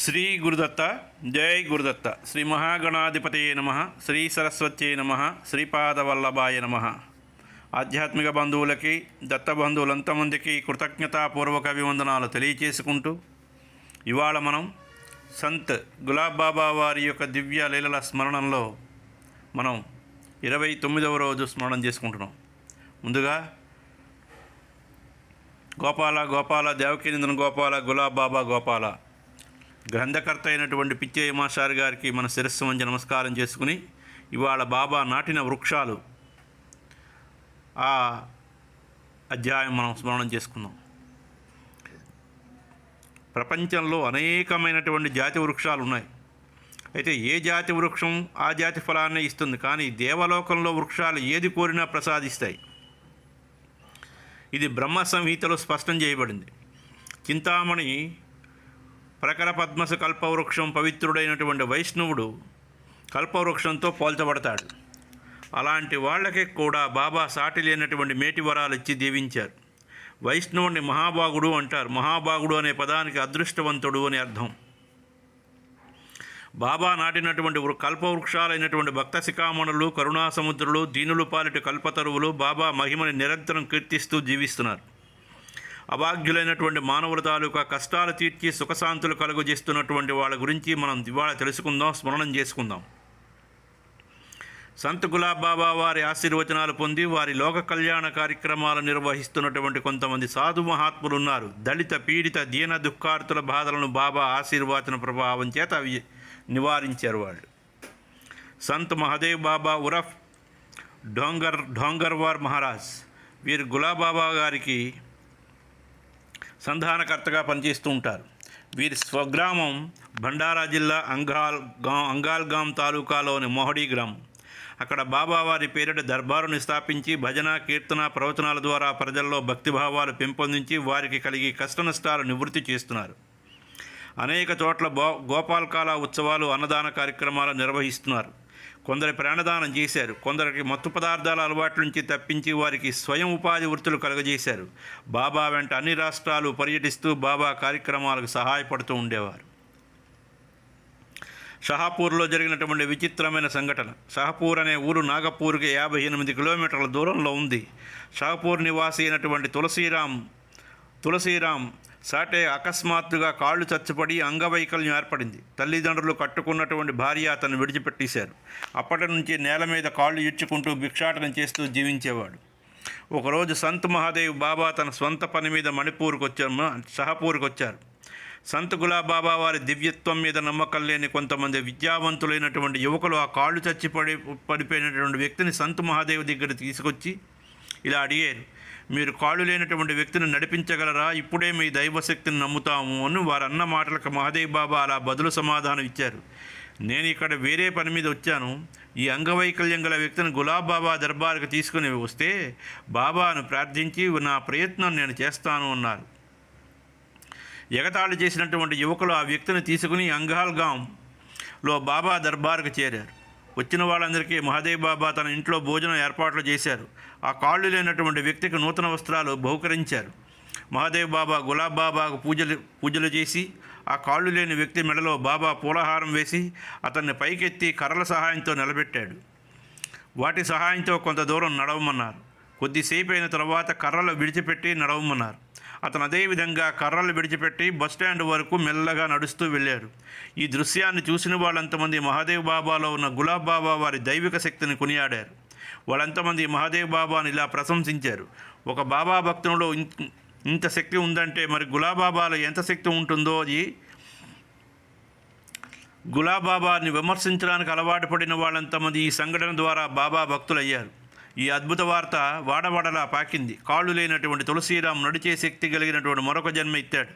శ్రీ గురుదత్త జై గురుదత్త. శ్రీ మహాగణాధిపతయే నమ శ్రీ సరస్వత్యే నమ శ్రీపాదవల్లభాయ నమ. ఆధ్యాత్మిక బంధువులకి దత్త బంధువులంతమందికి కృతజ్ఞతాపూర్వక అభివందనాలు తెలియచేసుకుంటూ ఇవాళ మనం సంత్ గులాబ్ బాబా వారి యొక్క దివ్య లీలల స్మరణంలో మనం ఇరవై తొమ్మిదవ రోజు స్మరణం చేసుకుంటున్నాం. ముందుగా గోపాల గోపాల దేవకీనందన గోపాల గులాబ్ బాబా గోపాల గ్రంథకర్త అయినటువంటి పిచ్చయ్య మాస్టర్ గారికి మన శిరస్సు మంచి నమస్కారం చేసుకుని ఇవాళ బాబా నాటిన వృక్షాలు ఆ అధ్యాయం మనం స్మరణం చేసుకుందాం. ప్రపంచంలో అనేకమైనటువంటి జాతి వృక్షాలు ఉన్నాయి. అయితే ఏ జాతి వృక్షం ఆ జాతి ఫలాన్ని ఇస్తుంది? కానీ దేవలోకంలో వృక్షాలు ఏది కోరినా ప్రసాదిస్తాయి. ఇది బ్రహ్మ సంహితలో స్పష్టం చేయబడింది. చింతామణి ప్రకర పద్మస కల్పవృక్షం పవిత్రుడైనటువంటి వైష్ణవుడు కల్పవృక్షంతో పోల్చబడతాడు. అలాంటి వాళ్ళకి కూడా బాబా సాటి లేనటువంటి మేటి వరాలు ఇచ్చి దీవించారు. వైష్ణవుని మహాభాగుడు అంటారు. మహాభాగుడు అనే పదానికి అదృష్టవంతుడు అని అర్థం. బాబా నాటినటువంటి వృ- కల్పవృక్షాలైనటువంటి భక్త శిఖామణులు కరుణాసముద్రులు దీనులు పాలిటి కల్పతరువులు బాబా మహిమని నిరంతరం కీర్తిస్తూ జీవిస్తున్నారు. అభాగ్యులైనటువంటి మానవుల తాలూకా కష్టాలు తీర్చి సుఖశాంతులు కలుగజేస్తున్నటువంటి వాళ్ళ గురించి మనం ఇవాళ తెలుసుకుందాం స్మరణం చేసుకుందాం. సంత్ గులాబ్ బాబా వారి ఆశీర్వచనాలు పొంది వారి లోక కళ్యాణ కార్యక్రమాలు నిర్వహిస్తున్నటువంటి కొంతమంది సాధు మహాత్ములు ఉన్నారు. దళిత పీడిత దీన దుఃఖార్తుల బాధలను బాబా ఆశీర్వచన ప్రభావం చేత అవి నివారించారు వాళ్ళు. సంత్ మహదేవ్ బాబా ఉరఫ్ ఢోంగర్ ఢోంగర్వార్ మహారాజ్ వీరు గులాబాబా గారికి సంధానకర్తగా పనిచేస్తూ ఉంటారు. వీరి స్వగ్రామం భండారా జిల్లా అంగాల్గా అంగాల్గాం తాలూకాలోని మొహడీ గ్రామం. అక్కడ బాబావారి పేరిట దర్బారుని స్థాపించి భజన కీర్తన ప్రవచనాల ద్వారా ప్రజల్లో భక్తిభావాలు పెంపొందించి వారికి కలిగి కష్టనష్టాలు నివృత్తి చేస్తున్నారు. అనేక చోట్ల బో గోపాల్కాల ఉత్సవాలు అన్నదాన కార్యక్రమాలు నిర్వహిస్తున్నారు. కొందరు ప్రాణదానం చేశారు. కొందరికి మత్తు పదార్థాల అలవాట్ల నుంచి తప్పించి వారికి స్వయం ఉపాధి వృత్తులు కలుగజేశారు. బాబా వెంట అన్ని రాష్ట్రాలు పర్యటిస్తూ బాబా కార్యక్రమాలకు సహాయపడుతూ ఉండేవారు. షహాపూర్లో జరిగినటువంటి విచిత్రమైన సంఘటన. షహపూర్ అనే ఊరు నాగపూర్కి యాభై ఎనిమిది కిలోమీటర్ల దూరంలో ఉంది. షహపూర్ నివాసి అయినటువంటి తులసీరాం తులసీరాం సాటే అకస్మాత్తుగా కాళ్ళు చచ్చిపడి అంగవైకల్యం ఏర్పడింది. తల్లిదండ్రులు కట్టుకున్నటువంటి భార్య అతను విడిచిపెట్టేశారు. అప్పటి నుంచి నేల మీద కాళ్ళు ఇచ్చుకుంటూ భిక్షాటన చేస్తూ జీవించేవాడు. ఒకరోజు సంత్ మహాదేవ్ బాబా తన స్వంత పని మీద మణిపూర్కి వచ్చారు. షహపూర్కి వచ్చారు. సంత్ గులాబాబా వారి దివ్యత్వం మీద నమ్మకం లేని కొంతమంది విద్యావంతులైనటువంటి యువకులు ఆ కాళ్ళు చచ్చి పడి పడిపోయినటువంటి వ్యక్తిని సంత్ మహాదేవ్ దగ్గర తీసుకొచ్చి ఇలా అడిగారు. మీరు కాళ్ళు లేనటువంటి వ్యక్తిని నడిపించగలరా? ఇప్పుడే మీ దైవశక్తిని నమ్ముతాము అని వారు అన్న మాటలకు మహాదేవ్ బాబా అలా బదులు సమాధానం ఇచ్చారు. నేను ఇక్కడ వేరే పని మీద వచ్చాను. ఈ అంగవైకల్యం గల వ్యక్తిని గులాబ్ బాబా దర్బార్కి తీసుకుని వస్తే బాబాను ప్రార్థించి నా ప్రయత్నం నేను చేస్తాను అన్నారు. ఎగతాళి చేసినటువంటి యువకులు ఆ వ్యక్తిని తీసుకుని అంగాల్గాంలో బాబా దర్బార్కు చేరారు. వచ్చిన వాళ్ళందరికీ మహాదేవ్ బాబా తన ఇంట్లో భోజనం ఏర్పాట్లు చేశారు. ఆ కాళ్ళు లేనటువంటి వ్యక్తికి నూతన వస్త్రాలు బహుకరించారు. మహాదేవ్ బాబా గులాబ్ బాబాకు పూజలు పూజలు చేసి ఆ కాళ్ళు లేని వ్యక్తి మెడలో బాబా పూలహారం వేసి అతన్ని పైకెత్తి కర్రల సహాయంతో నిలబెట్టాడు. వాటి సహాయంతో కొంత దూరం నడవమన్నారు. కొద్దిసేపు అయిన తర్వాత కర్రలు విడిచిపెట్టి నడవమన్నారు. అతను అదేవిధంగా కర్రలు విడిచిపెట్టి బస్టాండ్ వరకు మెల్లగా నడుస్తూ వెళ్ళారు ఈ దృశ్యాన్ని చూసిన వాళ్ళంతమంది మహాదేవ్ బాబాలో ఉన్న గులాబ్ బాబా వారి దైవిక శక్తిని కొనియాడారు. వాళ్ళంతమంది మహాదేవ్ బాబాని ఇలా ప్రశంసించారు. ఒక బాబా భక్తునిలో ఇంత శక్తి ఉందంటే మరి గులాబాబాలో ఎంత శక్తి ఉంటుందో అది గులాబాబాని విమర్శించడానికి అలవాటు పడిన వాళ్ళంతమంది ఈ సంఘటన ద్వారా బాబా భక్తులయ్యారు. ఈ అద్భుత వార్త వాడవాడలా పాకింది. కాళ్ళు లేనటువంటి తులసీరాం నడిచే శక్తి కలిగినటువంటి మరొక జన్మ ఇచ్చాడు.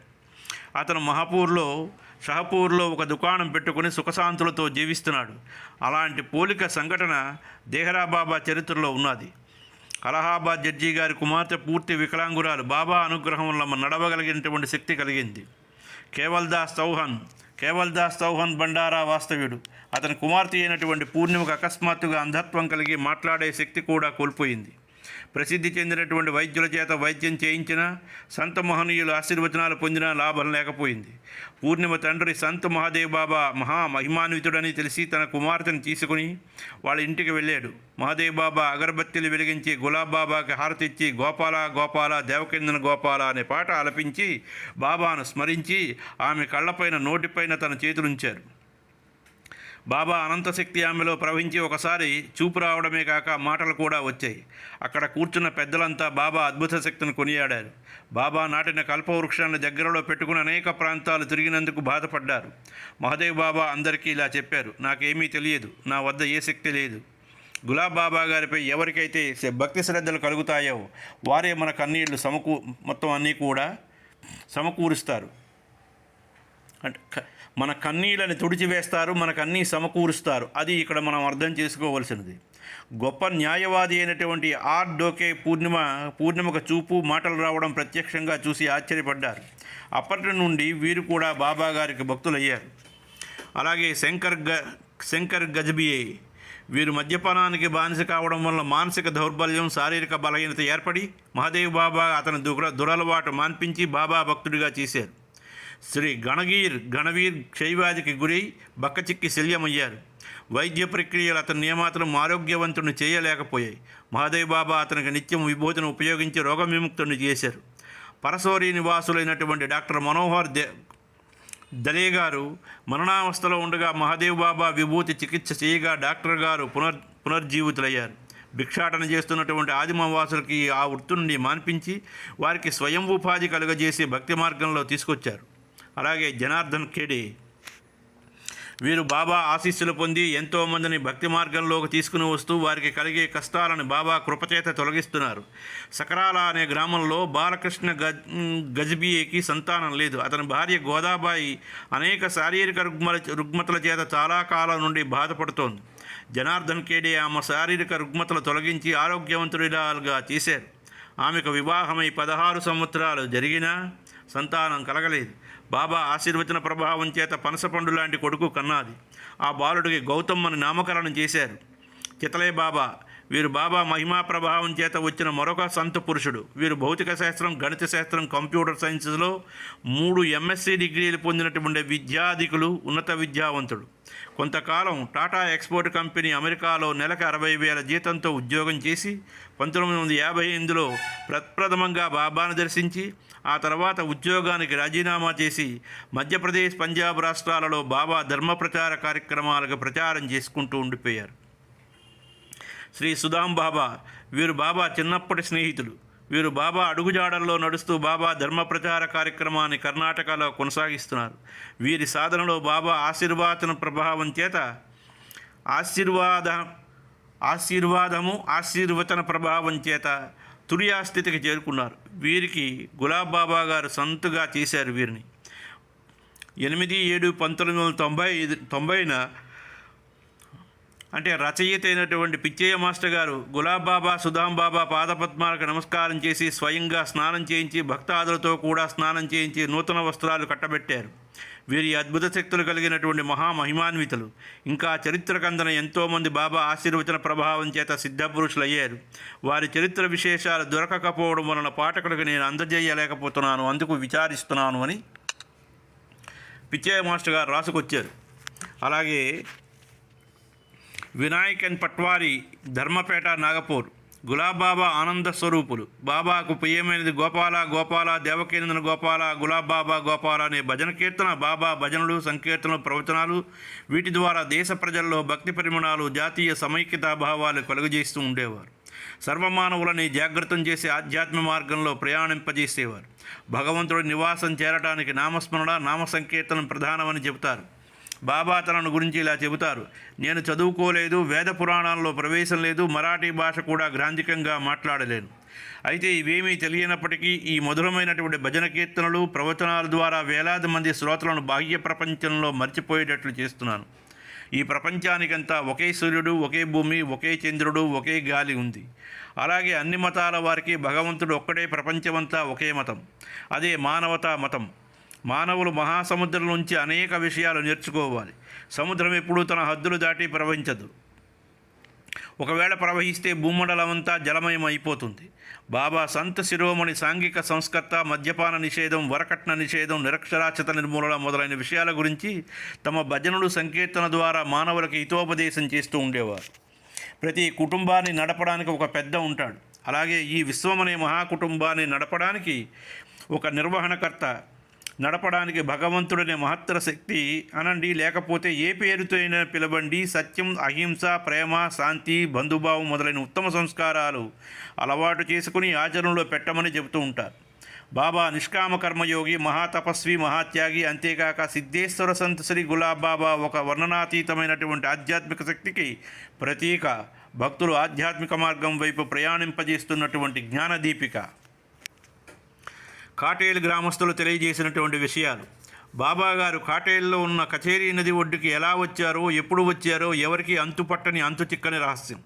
అతను మహాపూర్లో షహపూర్లో ఒక దుకాణం పెట్టుకుని సుఖశాంతులతో జీవిస్తున్నాడు. అలాంటి పోలిక సంఘటన దేహరా బాబా చరిత్రలో ఉన్నది. అలహాబాద్ జడ్జి గారి కుమార్తె పూర్తి వికలాంగురాలు బాబా అనుగ్రహం వల్ల నడవగలిగినటువంటి శక్తి కలిగింది. కేవల్దాస్ చౌహాన్ కేవల్దాస్ చౌహాన్ బండారా వాస్తవ్యుడు. అతని కుమార్తె అయినటువంటి పూర్ణిమకు అకస్మాత్తుగా అంధత్వం కలిగి మాట్లాడే శక్తి కూడా కోల్పోయింది. ప్రసిద్ధి చెందినటువంటి వైద్యుల చేత వైద్యం చేయించిన సంత మహనీయుల ఆశీర్వచనాలు పొందినా లాభం లేకపోయింది. పూర్ణిమ తండ్రి సంత మహాదేవ్ బాబా మహా మహిమాన్వితుడని తెలిసి తన కుమార్తెను తీసుకుని వాళ్ళ ఇంటికి వెళ్ళాడు. మహాదేవ్ బాబా అగరబత్తీలు వెలిగించి గులాబ్ బాబాకి హారతిచ్చి గోపాల గోపాల దేవకిందన గోపాల అనే పాట ఆలపించి బాబాను స్మరించి ఆమె కళ్ళపైన నోటిపైన తన చేతులుంచారు. బాబా అనంతశక్తి ఆమెలో ప్రవహించి ఒకసారి చూపు రావడమే కాక మాటలు కూడా వచ్చాయి. అక్కడ కూర్చున్న పెద్దలంతా బాబా అద్భుత శక్తిని కొనియాడారు. బాబా నాటిన కల్పవృక్షాన్ని దగ్గరలో పెట్టుకుని అనేక ప్రాంతాలు తిరిగినందుకు బాధపడ్డారు. మహదేవ్ బాబా అందరికీ ఇలా చెప్పారు నాకేమీ తెలియదు నా వద్ద ఏ శక్తి లేదు. గులాబ్ బాబా గారిపై ఎవరికైతే భక్తి శ్రద్ధలు కలుగుతాయో వారే మన కన్నీళ్ళు సమకూ మొత్తం అన్నీ కూడా సమకూరుస్తారు. అంటే మన కన్నీళ్ళని తుడిచివేస్తారు మనకు అన్నీ సమకూరుస్తారు. అది ఇక్కడ మనం అర్థం చేసుకోవలసినది. గొప్ప న్యాయవాది అయినటువంటి ఆర్. డోకే పూర్ణిమ పూర్ణిమకు చూపు మాటలు రావడం ప్రత్యక్షంగా చూసి ఆశ్చర్యపడ్డారు. అప్పటి నుండి వీరు కూడా బాబా గారికి భక్తులయ్యారు. అలాగే శంకర్ గ శంకర్ గజబియే వీరు మద్యపానానికి బానిస కావడం వల్ల మానసిక దౌర్బల్యం శారీరక బలహీనత ఏర్పడి మహాదేవ్ బాబా అతని దుర దురలవాటు మాన్పించి బాబా భక్తుడిగా చేశారు. శ్రీ గణగీర్ గణవీర్ క్షయవ్యాధికి గురై బక్కచిక్కి శల్యమయ్యారు. వైద్య ప్రక్రియలు అతని ఏమాత్రం ఆరోగ్యవంతుని చేయలేకపోయాయి. మహాదేవ్ బాబా అతనికి నిత్యం విభూతిని ఉపయోగించి రోగ విముక్తుని చేశారు. పరసోరి నివాసులైనటువంటి డాక్టర్ మనోహర్ దే దలే గారు మరణావస్థలో ఉండగా మహాదేవ్ బాబా విభూతి చికిత్స చేయగా డాక్టర్ గారు పునర్ పునర్జీవితులయ్యారు. భిక్షాటన చేస్తున్నటువంటి ఆదిమవాసులకి ఆ వృత్తి నుండి మాన్పించి వారికి స్వయం ఉపాధి కలుగజేసి భక్తి మార్గంలో తీసుకొచ్చారు. అలాగే జనార్దన్ ఖేడే వీరు బాబా ఆశీస్సులు పొంది ఎంతోమందిని భక్తి మార్గంలోకి తీసుకుని వస్తూ వారికి కలిగే కష్టాలను బాబా కృపచేత తొలగిస్తున్నారు. సకరాల అనే గ్రామంలో బాలకృష్ణ గజ్ గజ్బియేకి సంతానం లేదు. అతని భార్య గోదాబాయి అనేక శారీరక రుగ్మల రుగ్మతల చేత చాలా కాలం నుండి బాధపడుతోంది. జనార్దన్ కేడే ఆమె శారీరక రుగ్మతలు తొలగించి ఆరోగ్యవంతుడిలాగా చేశారు ఆమెకు వివాహమై పదహారు సంవత్సరాలు జరిగినా సంతానం కలగలేదు. బాబా ఆశీర్వచన ప్రభావం చేత పనసపండు లాంటి కొడుకు కన్నాది. ఆ బాలుడికి గౌతమ్ అని నామకరణం చేశారు. చితలే బాబా వీరు బాబా మహిమా ప్రభావం చేత వచ్చిన మరొక సంత పురుషుడు. వీరు భౌతిక శాస్త్రం గణిత శాస్త్రం కంప్యూటర్ సైన్సెస్లో మూడు ఎంఎస్సీ డిగ్రీలు పొందినటువంటి విద్యాధికులు ఉన్నత విద్యావంతుడు. కొంతకాలం టాటా ఎక్స్పోర్ట్ కంపెనీ అమెరికాలో నెలకు అరవై వేల జీతంతో ఉద్యోగం చేసి పంతొమ్మిది వందల యాభై ఎనిమిదిలో ప్రప్రథమంగా బాబాను దర్శించి ఆ తర్వాత ఉద్యోగానికి రాజీనామా చేసి మధ్యప్రదేశ్ పంజాబ్ రాష్ట్రాలలో బాబా ధర్మ ప్రచార కార్యక్రమాలకు ప్రచారం చేసుకుంటూ ఉండిపోయారు. శ్రీ సుధాం బాబా వీరు బాబా చిన్నప్పటి స్నేహితులు. వీరు బాబా అడుగుజాడల్లో నడుస్తూ బాబా ధర్మ ప్రచార కార్యక్రమాన్ని కర్ణాటకలో కొనసాగిస్తున్నారు. వీరి సాధనలో బాబా ఆశీర్వాదన ప్రభావం చేత ఆశీర్వాద ఆశీర్వాదము ఆశీర్వచన ప్రభావం చేత తురియా స్థితికి చేరుకున్నారు. వీరికి గులాబ్ బాబా గారు సంతుగా చేశారు వీరిని. ఎనిమిది ఏడు పంతొమ్మిది వందల తొంభై ఐదు తొంభైన అంటే రచయిత అయినటువంటి పిచ్చయ్య మాస్టర్ గారు గులాబ్ బాబా సుధాం బాబా పాదపద్మాలకు నమస్కారం చేసి స్వయంగా స్నానం చేయించి భక్తాదులతో కూడా స్నానం చేయించి నూతన వస్త్రాలు కట్టబెట్టారు. వీరి అద్భుత శక్తులు కలిగినటువంటి మహామహిమాన్వితులు ఇంకా చరిత్ర కందన ఎంతోమంది బాబా ఆశీర్వచన ప్రభావం చేత సిద్ధపురుషులు అయ్యారు వారి చరిత్ర విశేషాలు దొరకకపోవడం వలన పాఠకులకు నేను అందజేయలేకపోతున్నాను అందుకు విచారిస్తున్నాను అని పిచ్చయ్య మాస్టర్ గారు రాసుకొచ్చారు. అలాగే వినాయకన్ పట్వారి ధర్మపేట నాగపూర్ గులాబ్ బాబా ఆనంద స్వరూపులు. బాబాకు ప్రియమైనది గోపాల గోపాల దేవకేంద్ర గోపాల గులాబ్ బాబా గోపాల అనే భజన కీర్తన బాబా భజనలు సంకీర్తనలు ప్రవచనాలు వీటి ద్వారా దేశ ప్రజల్లో భక్తి పరిమాణాలు జాతీయ సమైక్యతా భావాలు కలుగజేస్తూ ఉండేవారు. సర్వమానవులని జాగ్రత్తం చేసే ఆధ్యాత్మ మార్గంలో ప్రయాణింపజేసేవారు. భగవంతుడి నివాసం చేరటానికి నామస్మరణ నామ సంకీర్తనం ప్రధానమని చెబుతారు. బాబా తనను గురించి ఇలా చెబుతారు. నేను చదువుకోలేదు వేద పురాణాల్లో ప్రవేశం లేదు మరాఠీ భాష కూడా గ్రాంధికంగా మాట్లాడలేను. అయితే ఇవేమీ తెలియనప్పటికీ ఈ మధురమైనటువంటి భజన కీర్తనలు ప్రవచనాల ద్వారా వేలాది మంది శ్రోతలను బాహ్య ప్రపంచంలో మర్చిపోయేటట్లు చేస్తున్నాను. ఈ ప్రపంచానికంతా ఒకే సూర్యుడు ఒకే భూమి ఒకే చంద్రుడు ఒకే గాలి ఉంది. అలాగే అన్ని మతాల వారికి భగవంతుడు ఒక్కడే ప్రపంచమంతా ఒకే మతం. అదే మానవతా మతం. మానవులు మహాసముద్రం నుంచి అనేక విషయాలు నేర్చుకోవాలి. సముద్రం ఎప్పుడూ తన హద్దులు దాటి ప్రవహించదు. ఒకవేళ ప్రవహిస్తే భూమండలమంతా జలమయం అయిపోతుంది బాబా సంత శిరోమణి సాంఘిక సంస్కర్త మద్యపాన నిషేధం వరకట్న నిషేధం నిరక్షరాస్యత నిర్మూలన మొదలైన విషయాల గురించి తమ భజనలు సంకీర్తన ద్వారా మానవులకు హితోపదేశం చేస్తూ ఉండేవారు. ప్రతి కుటుంబాన్ని నడపడానికి ఒక పెద్ద ఉంటాడు. అలాగే ఈ విశ్వం అనే మహాకుటుంబాన్ని నడపడానికి ఒక నిర్వహణకర్త నడపడానికి భగవంతుడనే మహత్తర శక్తి అనండి. లేకపోతే ఏ పేరుతో అయినా పిలవండి. సత్యం అహింస ప్రేమ శాంతి బంధుభావం మొదలైన ఉత్తమ సంస్కారాలు అలవాటు చేసుకుని ఆచరణలో పెట్టమని చెబుతూ ఉంటారు. బాబా నిష్కామ కర్మయోగి మహాతపస్వి మహాత్యాగి అంతేకాక సిద్ధేశ్వర సంత శ్రీ గులాబ్ బాబా ఒక వర్ణనాతీతమైనటువంటి ఆధ్యాత్మిక శక్తికి ప్రతీక. భక్తులు ఆధ్యాత్మిక మార్గం వైపు ప్రయాణింపజేస్తున్నటువంటి జ్ఞానదీపిక. కాటేలు గ్రామస్తులు తెలియజేసినటువంటి విషయాలు. బాబాగారు కాటేల్లో ఉన్న కచేరీ నది ఒడ్డుకి ఎలా వచ్చారో ఎప్పుడు వచ్చారో ఎవరికి అంతుపట్టని అంతు చిక్కని రహస్యం.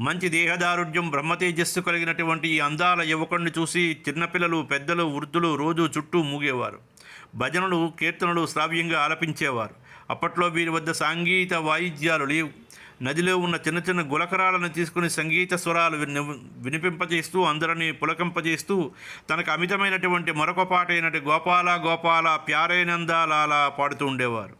మంచి దేహదారుఢ్యం బ్రహ్మతేజస్సు కలిగినటువంటి ఈ అందాల యువకుణ్ణి చూసి చిన్నపిల్లలు పెద్దలు వృద్ధులు రోజు చుట్టూ మూగేవారు. భజనలు కీర్తనలు శ్రావ్యంగా ఆలపించేవారు. అప్పట్లో వీరి వద్ద సాంగీత వాయిద్యాలు లేవు. నదిలో ఉన్న చిన్న చిన్న గులకరాలను తీసుకుని సంగీత స్వరాలు విని వినిపింపజేస్తూ అందరినీ పులకింపజేస్తూ తనకు అమితమైనటువంటి మరొక పాట అయినట్టు గోపాల గోపాల ప్యారేనందాలాలా పాడుతూ ఉండేవారు.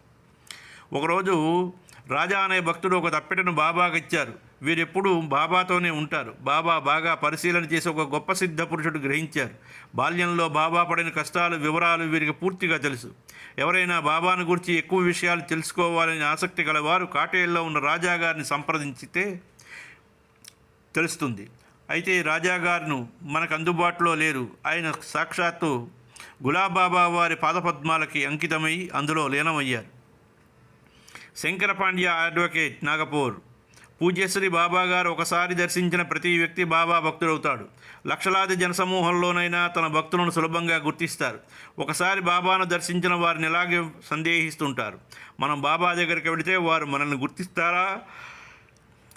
ఒకరోజు రాజా అనే భక్తుడు ఒక తప్పెటను బాబాకి ఇచ్చారు. వీరెప్పుడు బాబాతోనే ఉంటారు. బాబా బాగా పరిశీలన చేసి ఒక గొప్ప సిద్ధ పురుషుడు గ్రహించారు. బాల్యంలో బాబా పడిన కష్టాలు వివరాలు వీరికి పూర్తిగా తెలుసు. ఎవరైనా బాబాను గురించి ఎక్కువ విషయాలు తెలుసుకోవాలని ఆసక్తి గలవారు కాటేల్లో ఉన్న రాజాగారిని సంప్రదించితే తెలుస్తుంది. అయితే రాజాగారును మనకు అందుబాటులో లేరు. ఆయన సాక్షాత్తు గులాబాబా వారి పాదపద్మాలకి అంకితమై అందులో లీనమయ్యారు. శంకరపాండ్య అడ్వకేట్ నాగపూర్ పూజ్యశ్రీ బాబా గారు ఒకసారి దర్శించిన ప్రతి వ్యక్తి బాబా భక్తుడవుతాడు. లక్షలాది జనసమూహంలోనైనా తన భక్తులను సులభంగా గుర్తిస్తారు. ఒకసారి బాబాను దర్శించిన వారిని ఇలాగే సందేహిస్తుంటారు? మనం బాబా దగ్గరికి వెళితే వారు మనల్ని గుర్తిస్తారా?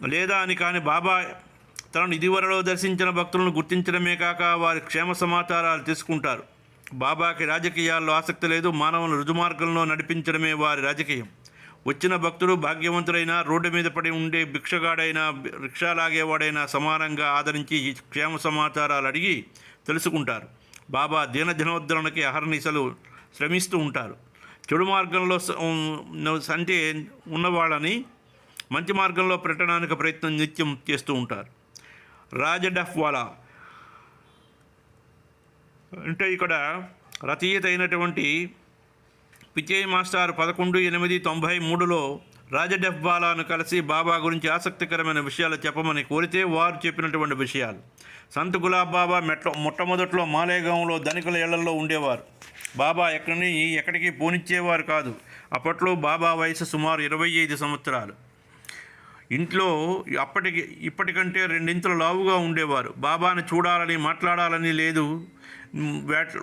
లేదా అని కానీ బాబా తనను ఇదివరలో దర్శించిన భక్తులను గుర్తించడమే కాక వారి క్షేమ సమాచారాలు తీసుకుంటారు. బాబాకి రాజకీయాల్లో ఆసక్తి లేదు మానవులను రుజుమార్గంలో నడిపించడమే వారి రాజకీయం. వచ్చిన భక్తుడు భాగ్యవంతుడైనా రోడ్డు మీద పడి ఉండే భిక్షగాడైనా రిక్షా లాగేవాడైనా సమానంగా ఆదరించి క్షేమ సమాచారాలు అడిగి తెలుసుకుంటారు. బాబా దీన దినోద్ధరణకి అహర్నిశలు శ్రమిస్తూ ఉంటారు. చెడు మార్గంలో స- అంటే ఉన్నవాళ్ళని మంచి మార్గంలో పెట్టడానికి ప్రయత్నం నిత్యం చేస్తూ ఉంటారు. రాజడఫ్వాలా అంటే ఇక్కడ రచయిత అయినటువంటి పిచ్చయ్య మాస్టర్ పదకొండు ఎనిమిది తొంభై మూడులో రాజడెఫ్బాలాను కలిసి బాబా గురించి ఆసక్తికరమైన విషయాలు చెప్పమని కోరితే వారు చెప్పినటువంటి విషయాలు. సంత్ గులాబ్ బాబా మెట్ల మొట్టమొదట్లో మాలేగాంలో ధనికుల ఇళ్ళలో ఉండేవారు. బాబా ఎక్కడిని ఎక్కడికి పోనిచ్చేవారు కాదు. అప్పట్లో బాబా వయసు సుమారు ఇరవై ఐదు సంవత్సరాలు. ఇంట్లో అప్పటికి ఇప్పటికంటే రెండింతలు లావుగా ఉండేవారు. బాబాని చూడాలని మాట్లాడాలని లేదు.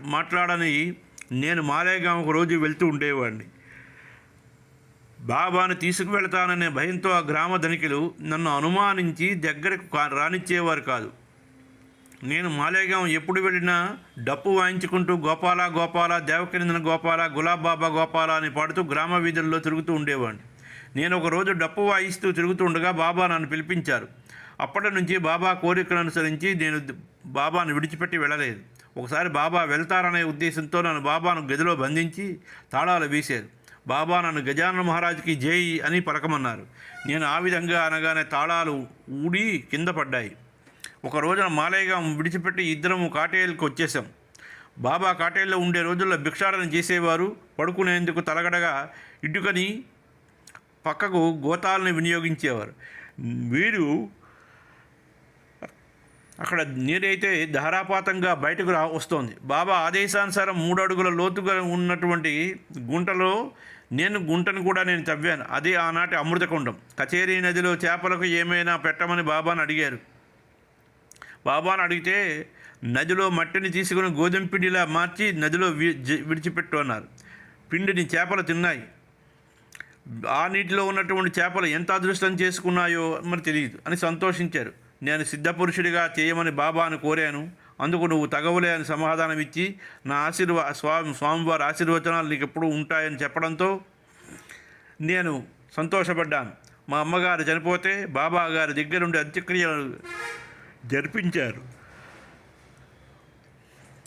మాట్లాడని నేను మాలేగాం ఒక రోజు వెళ్తూ ఉండేవాడిని. బాబాను తీసుకువెళతాననే భయంతో ఆ గ్రామ ధనికులు నన్ను అనుమానించి దగ్గరకు కా- రానిచ్చేవారు కాదు. నేను మాలేగాం ఎప్పుడు వెళ్ళినా డప్పు వాయించుకుంటూ గోపాల గోపాల దేవకరిందన గోపాల గులాబ్ బాబా గోపాల అని పాడుతూ గ్రామ వీధుల్లో తిరుగుతూ ఉండేవాడిని. నేను ఒక రోజు డప్పు వాయిస్తూ తిరుగుతూ ఉండగా బాబా నన్ను పిలిపించారు. అప్పటి నుంచి బాబా కోరికను అనుసరించి నేను బాబాను విడిచిపెట్టి వెళ్ళలేదు. ఒకసారి బాబా వెళ్తారనే ఉద్దేశంతో నన్ను బాబాను గదిలో బంధించి తాళాలు వీశారు. బాబా నన్ను గజానన మహారాజుకి జై అని పలకమన్నారు. నేను ఆ విధంగా అనగానే తాళాలు ఊడి కింద పడ్డాయి. ఒక రోజున మాలేగాం విడిచిపెట్టి ఇద్దరము కాటేళ్ళకి వచ్చేసాం బాబా కాటేల్లో ఉండే రోజుల్లో భిక్షాటన చేసేవారు. పడుకునేందుకు తలగడగా ఇటుకని పక్కకు గోతాలను వినియోగించేవారు. వీరు అక్కడ నీరైతే ధారాపాతంగా బయటకు రా వస్తోంది. బాబా ఆదేశానుసారం మూడు అడుగుల లోతుగా ఉన్నటువంటి గుంటలో నేను గుంటను కూడా నేను తవ్వాను. అదే ఆనాటి అమృతకుండం. కచేరీ నదిలో చేపలకు ఏమైనా పెట్టమని బాబాను అడిగారు. బాబాను అడిగితే నదిలో మట్టిని తీసుకుని గోధుమ పిండిలా మార్చి నదిలో విడిచిపెట్టు అన్నారు పిండిని చేపలు తిన్నాయి. ఆ నీటిలో ఉన్నటువంటి చేపలు ఎంత అదృష్టం చేసుకున్నాయో మరి తెలియదు అని సంతోషించారు. నేను సిద్ధపురుషుడిగా చేయమని బాబాను కోరాను. అందుకు నువ్వు తగవులే అని సమాధానం ఇచ్చి నా ఆశీర్వా స్వామి స్వామివారి ఆశీర్వచనాలు నీకు ఎప్పుడూ ఉంటాయని చెప్పడంతో నేను సంతోషపడ్డాను. మా అమ్మగారు చనిపోతే బాబా గారి దగ్గరుండి అంత్యక్రియలు జరిపించారు.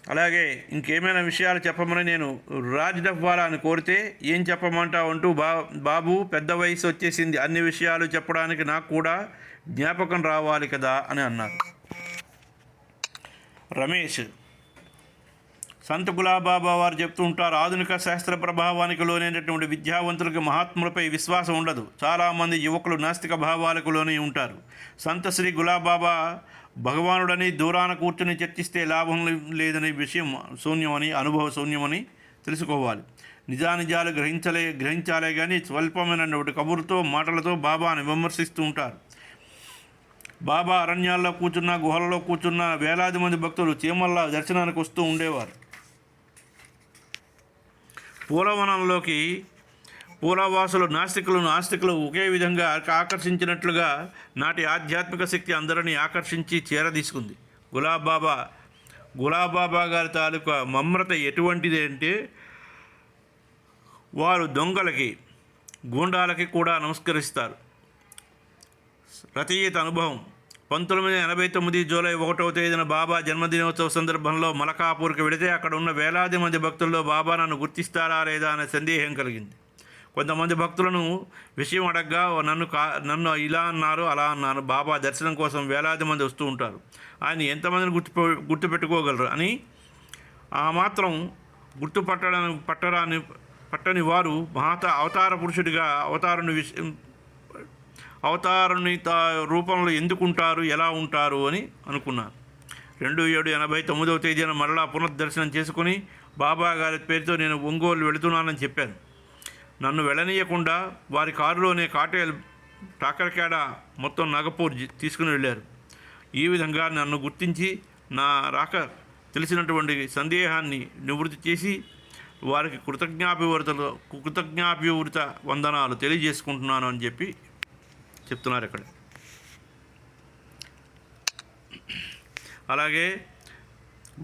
అలాగే ఇంకేమైనా విషయాలు చెప్పమని నేను రాజ్ డఫ్వాలా అని కోరితే ఏం చెప్పమంటావు అంటూ బా బాబు పెద్ద వయసు వచ్చేసింది. అన్ని విషయాలు చెప్పడానికి నాకు కూడా జ్ఞాపకం రావాలి కదా అని అన్నారు. రమేష్ సంత గులాబాబా వారు చెప్తూ ఉంటారు ఆధునిక శాస్త్ర ప్రభావానికి లోనైనటువంటి విద్యావంతులకు మహాత్ములపై విశ్వాసం ఉండదు. చాలామంది యువకులు నాస్తిక భావాలకు లోనే ఉంటారు. సంత శ్రీ గులాబాబా భగవానుడని దూరాన కూర్చుని చర్చిస్తే లాభం లేదనే విషయం శూన్యమని అనుభవ శూన్యమని తెలుసుకోవాలి. నిజానిజాలు గ్రహించలే గ్రహించాలే కానీ స్వల్పమైనటువంటి కబురుతో మాటలతో బాబాను విమర్శిస్తూ ఉంటారు. బాబా అరణ్యాల్లో కూర్చున్న గుహలలో కూర్చున్న వేలాది మంది భక్తులు చీమల్లా దర్శనానికి వస్తూ ఉండేవారు. పూలవనంలోకి పూలవాసులు నాస్తికులు నాస్తికులు ఒకే విధంగా ఆకర్షించినట్లుగా నాటి ఆధ్యాత్మిక శక్తి అందరినీ ఆకర్షించి చేరదీసుకుంది. గులాబాబా గులాబాబా గారి తాలూకా మమ్రత ఎటువంటిది అంటే వారు దొంగలకి గూండాలకి కూడా నమస్కరిస్తారు. రచయిత అనుభవం. పంతొమ్మిది వందల ఎనభై తొమ్మిది జూలై ఒకటవ తేదీన బాబా జన్మదినోత్సవ సందర్భంలో మలకాపూర్కి వెళితే అక్కడ ఉన్న వేలాది మంది భక్తుల్లో బాబా నన్ను గుర్తిస్తారా లేదా అనే సందేహం కలిగింది. కొంతమంది భక్తులను విషయం అడగ్గా నన్ను కా నన్ను ఇలా అన్నారు అలా అన్నారు బాబా దర్శనం కోసం వేలాది మంది వస్తూ ఉంటారు. ఆయన ఎంతమందిని గుర్తు గుర్తుపెట్టుకోగలరు అని ఆ మాత్రం గుర్తుపట్టడానికి పట్టరాని పట్టని వారు మహాత అవతార పురుషుడిగా అవతారుని విషయం అవతారుని రూపంలో ఎందుకుంటారు ఎలా ఉంటారు అని అనుకున్నాను. రెండు ఏడు ఎనభై తొమ్మిదవ తేదీన మరలా పునర్దర్శనం చేసుకుని బాబా గారి పేరుతో నేను ఒంగోలు వెళుతున్నానని చెప్పాను. నన్ను వెళ్ళనీయకుండా వారి కారులోనే కాటేల్ టాకర్కేడ మొత్తం నాగపూర్ తీసుకుని వెళ్ళారు. ఈ విధంగా నన్ను గుర్తించి నా రాక తెలిసినటువంటి సందేహాన్ని నివృత్తి చేసి వారికి కృతజ్ఞాభివృతలు కృతజ్ఞాభివృత వందనాలు తెలియజేసుకుంటున్నాను అని చెప్పి చెప్తున్నారు ఇక్కడ. అలాగే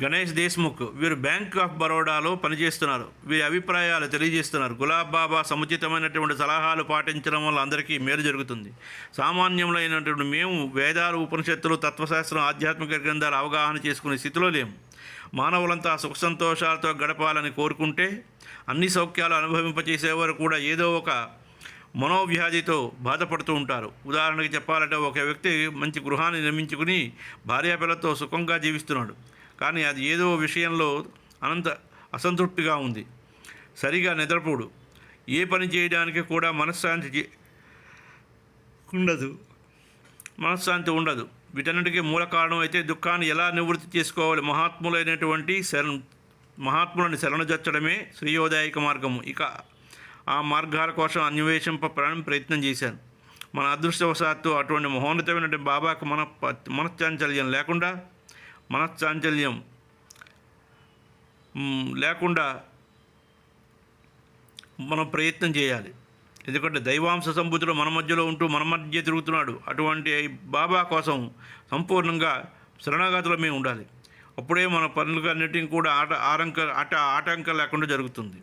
గణేష్ దేశ్ముఖ్ వీరు బ్యాంక్ ఆఫ్ బరోడాలో పనిచేస్తున్నారు. వీరి అభిప్రాయాలు తెలియజేస్తున్నారు. గులాబ్ బాబా సముచితమైనటువంటి సలహాలు పాటించడం వల్ల అందరికీ మేలు జరుగుతుంది. సామాన్యములైనటువంటి మేము వేదాలు ఉపనిషత్తులు తత్వశాస్త్రం ఆధ్యాత్మిక గ్రంథాలు అవగాహన చేసుకునే స్థితిలో లేము. మానవులంతా సుఖ సంతోషాలతో గడపాలని కోరుకుంటే అన్ని సౌఖ్యాలు అనుభవింపచేసేవారు కూడా ఏదో ఒక మనోవ్యాధితో బాధపడుతూ ఉంటారు. ఉదాహరణకి చెప్పాలంటే ఒక వ్యక్తి మంచి గృహాన్ని నిర్మించుకుని భార్యాపిల్లతో సుఖంగా జీవిస్తున్నాడు. కానీ అది ఏదో విషయంలో అనంత అసంతృప్తిగా ఉంది. సరిగా నిద్రపోడు. ఏ పని చేయడానికి కూడా మనశ్శాంతి ఉండదు. మనశ్శాంతి ఉండదు. వీటన్నిటికీ మూల కారణం అయితే దుఃఖాన్ని ఎలా నివృత్తి చేసుకోవాలి? మహాత్ములైనటువంటి శరణ మహాత్ములను శరణజొచ్చడమే శ్రేయోదాయక మార్గము. ఇక ఆ మార్గాల కోసం అన్వేషింప ప్రాణం ప్రయత్నం చేశాను మన అదృష్టవశాత్తు అటువంటి మహోన్నతమైనటువంటి బాబాకు మన మనశ్చాంచల్యం లేకుండా మనశ్చాంచల్యం లేకుండా మనం ప్రయత్నం చేయాలి. ఎందుకంటే దైవాంశ సంబుద్ధుడు మన మధ్యలో ఉంటూ మన మధ్య తిరుగుతున్నాడు. అటువంటి బాబా కోసం సంపూర్ణంగా శరణాగతులమే ఉండాలి. అప్పుడే మన పనులన్నిటికీ కూడా ఆట ఆరంక ఆట ఆటంకం లేకుండా జరుగుతుంది.